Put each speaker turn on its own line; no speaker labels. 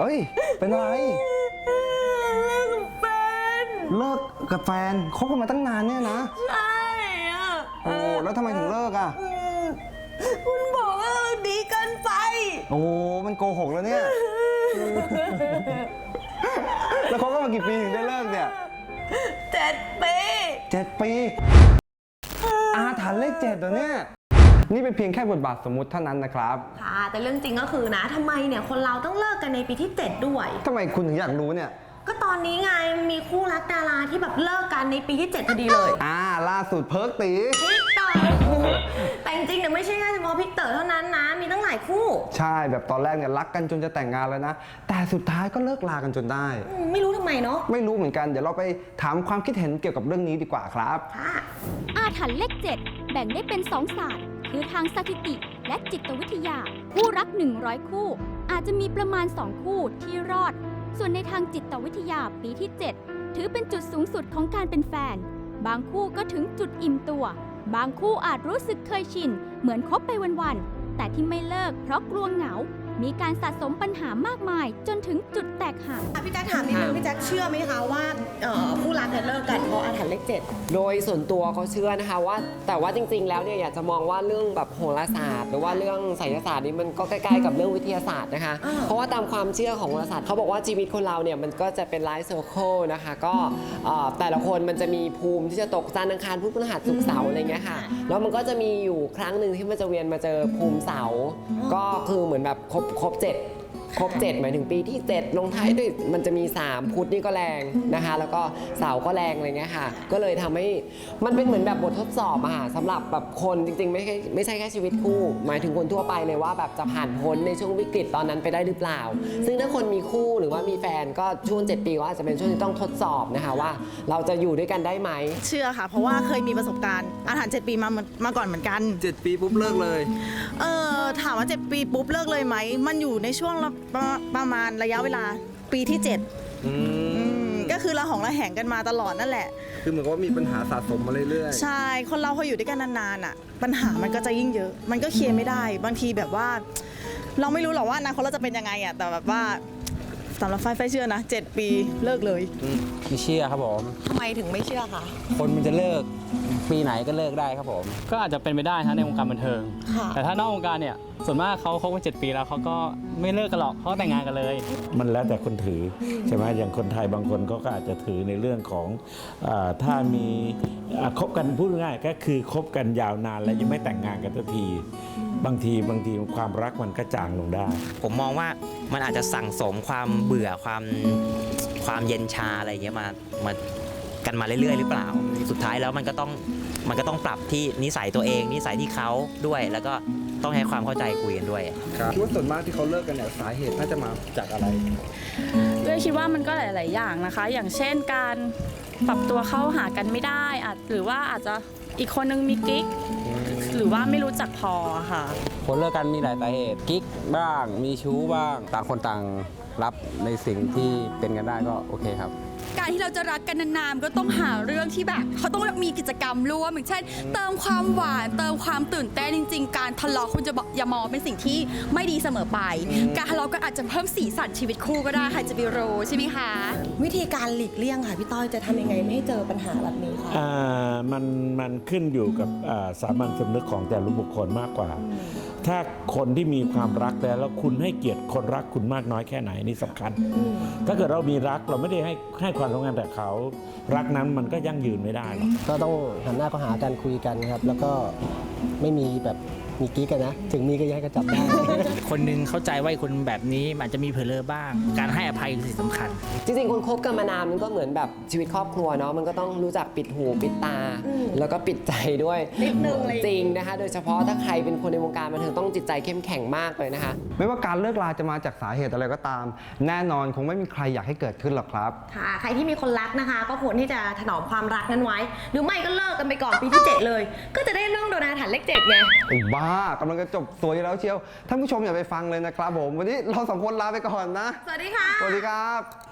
เอ้ย เป็นอะไร
เลิกกับแฟน
เลิกกับแฟนคบกันมาตั้งนานเนี่ยนะ
ใช่อะ
โอ้แล้วทำไมถึงเลิกอะ
อืมคุณบอกว่าเราดีเกินไป
โอ้มันโกหกแล้วเนี่ย แล้วคบกันมากี่ปีถึงได้เลิกเนี่ย
เจ็ดปี
เจ็ดปี อาถรรพ์เลขเจ็ดเหรอเนี่ย นี่เป็นเพียงแค่บทบาทสมมุติเท่านั้นนะครับ
ค่ะ แต่เรื่องจริงก็คือนะทำไมเนี่ยคนเราต้องเลิกกันในปีที่ 7 ด้วย
ทำไมคุณถึงอยากรู้เนี่ย
ก็ตอนนี้ไงมีคู่รักดาราที่แบบเลิกกันในปีที่7พอดีเลย
อ่า ล่าสุดเพิร์กตี
พิกเตอร์แต่จริงๆเนี่ยไม่ใช่แค่เฉพาะพิกเตอร์เท่านั้นนะ มีตั้งหลายคู่
ใช่แบบตอนแรกเนี่ยรักกันจนจะแต่งงานแล้วนะ แต่สุดท้ายก็เลิกลากันจนได้
อืมไม่รู้ทำไมเนาะ
ไม่รู้เหมือนกัน เดี๋ยวเราไปถามความคิดเห็นเกี่ยวกับเรื่องนี้ดีกว่าครับ
ค่ะ
อาถรรพ์เลข7แบ่งได้เป็น 2 ศาสตร์ คือทางสถิติและจิตวิทยา คู่รัก 100 คู่ อาจจะมีประมาณ 2 คู่ที่รอด ส่วนในทางจิตวิทยาปีที่ 7 ถือเป็นจุดสูงสุดของการเป็นแฟน บางคู่ก็ถึงจุดอิ่มตัว บางคู่อาจรู้สึกเคยชิน เหมือนคบไปวันๆแต่ที่ไม่เลิกเพราะกลัวเหงา มีการสะสมปัญหามากมาย จนถึงจุดแตกหัก
อะพี่แจ๊คถามนิดนึงพี่แจ๊คเชื่อไหมคะว่าเอ่อคู่รักเนี่ยเลิกกันเพราะอาถรรพ์เลขเจ็ด
โดยส่วนตัวเขาเชื่อนะคะว่า แต่ว่าจริงๆ แล้วเนี่ยอยากจะมองว่าเรื่องแบบโหราศาสตร์ หรือว่าเรื่องไสยศาสตร์นี่มันก็ใกล้ๆกับเรื่องวิทยาศาสตร์นะคะ
อ่า
เพราะว่าตามความเชื่อของโหราศาสตร์เขาบอกว่าชีวิตคนเราเนี่ยมันก็จะเป็นไลฟ์เซอร์เคิลนะคะก็เอ่อแต่ละคนมันจะมีภูมิที่จะตกจันทร์อังคารพุธพฤหัสศุกร์เสาร์อะไรเงี้ยค่ะแล้วมันก็จะมีอยู่ครั้งหนึ่งที่มันจะเวียนมาเจอภูมิเสาร์ก็คือเหมือนแบบครบครบเจ็ด ครบ 7 หมายถึงปีที่ 7 ลงท้ายด้วยมันจะมี 3 พุธนี่ก็แรงนะคะ แล้วก็เสาร์ก็แรงอะไรเงี้ยค่ะ ก็เลยทำให้มันเป็นเหมือนแบบบททดสอบอะค่ะสำหรับแบบคนจริงๆ ไม่ใช่ไม่ใช่แค่ชีวิตคู่ หมายถึงคนทั่วไปเลยว่าแบบจะผ่านพ้นในช่วงวิกฤตตอนนั้นไปได้หรือเปล่า ซึ่งถ้าคนมีคู่หรือว่ามีแฟนก็ช่วง 7 ปีก็อาจจะเป็นช่วงที่ต้องทดสอบนะคะว่า เราจะอยู่ด้วยกันได้ไหม
เชื่อค่ะ เพราะว่าเคยมีประสบการณ์อาหาร 7 ปีมามาก่อนเหมือนกัน
7 ปีปุ๊บเลิกเลย
เออถามว่า 7 ปีปุ๊บเลิกเลยไหมมันอยู่ในช่วงละประประมาณระยะเวลาปีที่ 7
อืม
ก็คือเราหองระแหงกันมาตลอดนั่นแหละ
คือเหมือนกับว่ามีปัญหาสะสมมาเรื่อย
ใช่ คนเราพออยู่ด้วยกันนานๆอะ ปัญหามันก็จะยิ่งเยอะ มันก็เคลียร์ไม่ได้ บางทีแบบว่า เราไม่รู้หรอกว่าอนาคตเราจะเป็นยังไงอะ แต่แบบว่า สำหรับไฟไฟเชื่อนะ 7 ปีเลิกเลย
ไม่เชื่อครับผม
ทำไมถึงไม่เชื่อคะ
คนมันจะเลิกปีไหนก็เลิกได้ครับผม
ก็อาจจะเป็นไปได้นะในวงการบันเทิง
ค่ะ
แต่ถ้านอกวงการเนี่ย ส่วนมากเขาคบกันเจ็ดปีแล้วเขาก็ไม่เลิกกันหรอกเขาก็แต่งงานกันเลย
มันแล้วแต่คนถือใช่ไหมอย่างคนไทยบางคนเขาก็อาจจะถือในเรื่องของอาถ้ามีอ่าคบกันพูดง่ายๆก็คือคบกันยาวนานแล้วยังไม่แต่งงานกันสักที บางทีบางทีความรักมันก็จางลงได้
ผมมองว่ามันอาจจะสั่งสมความเบื่อความความเย็นชาอะไรอย่างเงี้ยมามากันมาเรื่อยๆ หรือเปล่า สุดท้ายแล้วมันก็ต้องมันก็ต้องปรับที่นิสัยตัวเอง นิสัยที่เขาด้วย แล้วก็ต้องให้ความเข้าใจคุยกันด้วย
ๆครับคิดว่าส่วนมากที่เขาเลิกกันเนี่ยสาเหตุน่าจะมาจากอะไร
ด้วยคิดว่ามันก็หลาย ๆ อย่างนะคะ อย่างเช่นการปรับตัวเข้าหากันไม่ได้อาจหรือว่าอาจจะอีกคนนึงมีกิ๊กห รือว่าไม่รู้จักพอค่ะ
คนเลิกกันมีหลายสาเหตุกิ๊กบ้าง มีชู้บ้าง ต่างคนต่างรับในสิ่งที่เป็นกันได้ก็โอเคครับ
การที่เราจะรักกันนานๆก็ต้องหาเรื่องที่แบบเขาต้องมีกิจกรรมร่วมอย่างเช่น เติมความหวานเติมความตื่นเต้นจริง ๆ การทะเลาะคุณจะบอกอย่ามองเป็นสิ่งที่ไม่ดีเสมอไป การทะเลาะก็อาจจะเพิ่มสีสันชีวิตคู่ก็ได้ใครจะไปรู้ใช่ไหมคะ
วิธีการหลีกเลี่ยงค่ะพี่ต้อยจะทำยังไงไม่ให้เจอปัญหาแบบนี้คะ
อ่ามันมันขึ้นอยู่กับอ่าสามัญสำนึกของแต่ละบุคคลมากกว่า ถ้าคนที่มีความรักแล้วแล้วคุณให้เกียรติคนรักคุณมากน้อยแค่ไหนนี่สำคัญ ถ้าเกิดเรามีรักเราไม่ได้ให้ให้ความสำคัญแต่เขา รักนั้นมันก็ยั่งยืนไม่ได้หรอก
ก็ต้องหันหน้าเข้าหากันคุยกันครับ แล้วก็ไม่มีแบบมีกิ๊กกันนะ ถึงมีก็อย้ายก็จับได้
คนนึงเข้าใจว่าคนแบบนี้อาจจะมีเผลอเลอบ้าง การให้อภัยคือสิ่งสำคัญ
จริงๆ คนคบกันมานานมันก็เหมือนแบบชีวิตครอบครัวเนาะมันก็ต้องรู้จักปิดหูปิดตา แล้วก็ปิดใจด้วย
นิดนึงอะไรอย่างงี้
จริงนะคะ โดยเฉพาะถ้าใครเป็นคนในวงการบันเทิงต้องจิตใจเข้มแข็งมากเลยนะคะ
ไม่ว่าการเลิกลาจะมาจากสาเหตุอะไรก็ตาม แน่นอนคงไม่มีใครอยากให้เกิดขึ้นหรอกครับ
ค่ะ ใครที่มีคนรักนะคะ ก็ควรที่จะถนอมความรักนั้นไว้ หรือไม่ก็เลิกกันไปก่อนปีที่ 7 เลย ก็จะได้เรื่องโดนอาถรรพ์เลขเจ็ดไง
ไอ้บ้ากำลังจะจบสวยอยู่แล้วเชียว ท่านผู้ชมอย่าไปฟังเลยนะครับผม วันนี้เราสองคนลาไปก่อนนะ
สวัสดีค่ะ
สวัสดีครับ